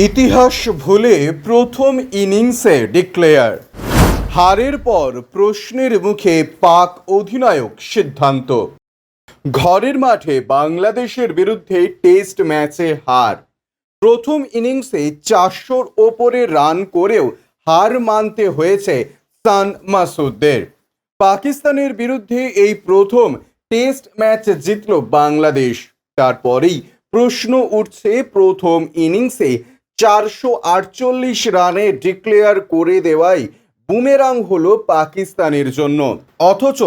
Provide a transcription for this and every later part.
ইতিহাস ভুলে প্রথম ইনিংসে ডিক্লেয়ার। হারের পর প্রশ্নের মুখে পাক অধিনায়ক সিদ্ধান্ত। ঘরের মাঠে বাংলাদেশের বিরুদ্ধে টেস্ট ম্যাচে হার। প্রথম ইনিংসে চারশোর ওপরে রান করেও হার মানতে হয়েছে সান মাসুদদের। পাকিস্তানের বিরুদ্ধে এই প্রথম টেস্ট ম্যাচ জিতল বাংলাদেশ। তারপরেই প্রশ্ন উঠছে প্রথম ইনিংসে চারশো আটচল্লিশ রানে ডিক্লেয়ার করে দেওয়াই বুমেরাং হল পাকিস্তানের জন্য। অথচ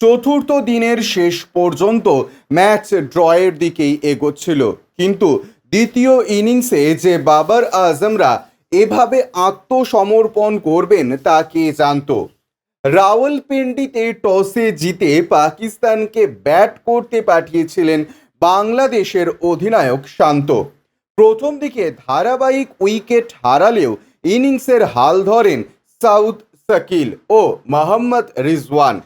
চতুর্থ দিনের শেষ পর্যন্ত ম্যাচ ড্রয়ের দিকেই এগোচ্ছিল। কিন্তু দ্বিতীয় ইনিংসে যে বাবার আজমরা এভাবে আত্মসমর্পণ করবেন তা কে জানতো? রাওয়ালপিন্ডিতে টসে জিতে পাকিস্তানকে ব্যাট করতে পাঠিয়েছিলেন বাংলাদেশের অধিনায়ক শান্ত। প্রথম দিকে ধারাবাহিক উইকেট হারালেও ইনিংসের হাল ধরেন সাউথ সাকিল ও মোহাম্মদ রিজওয়ান।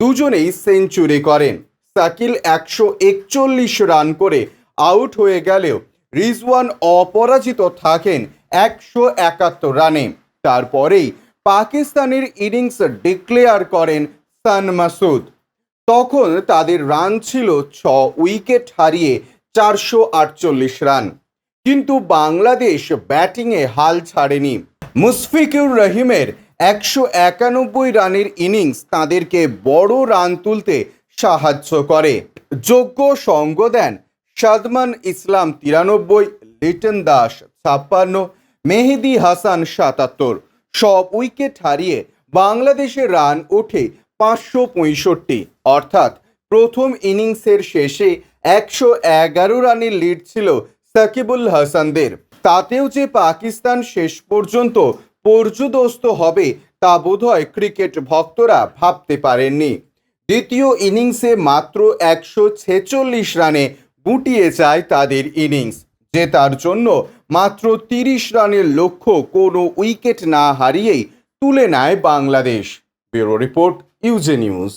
দুজনেই সেঞ্চুরি করেন। সাকিল একশো একচল্লিশ রান করে আউট হয়ে গেলেও রিজওয়ান অপরাজিত থাকেন একশো একাত্তর রানে। তারপরেই পাকিস্তানের ইনিংস ডিক্লেয়ার করেন সান মাসুদ। তখন তাদের রান ছিল ছ উইকেট হারিয়ে চারশো আটচল্লিশ রান। কিন্তু বাংলাদেশ ব্যাটিংয়ে হাল ছাড়েনি। মুশফিকুর রহিমের একশো একানব্বই রানের ইনিংস তাদেরকে বড় রান তুলতে সাহায্য করে। যোগ্য সঙ্গ দেন সাদমান ইসলাম তিরানব্বই, লিটন দাস ছাপ্পান্ন, মেহেদি হাসান সাতাত্তর। সব উইকেট হারিয়ে বাংলাদেশের রান ওঠে পাঁচশো পঁয়ষট্টি। অর্থাৎ প্রথম ইনিংসের শেষে একশো এগারো রানের লিড ছিল সাকিবুল হাসানদের। তাতেও যে পাকিস্তান শেষ পর্যন্ত পর্যুদস্ত হবে, তা বোধহয় ক্রিকেট ভক্তরা ভাবতে পারেননি। দ্বিতীয় ইনিংসে মাত্র একশো ছেচল্লিশ রানে গুটিয়ে যায় তাদের ইনিংস। জেতার জন্য মাত্র তিরিশ রানের লক্ষ্য কোনো উইকেট না হারিয়েই তুলে নেয় বাংলাদেশ। ব্যুরো রিপোর্ট, ইউজে নিউজ।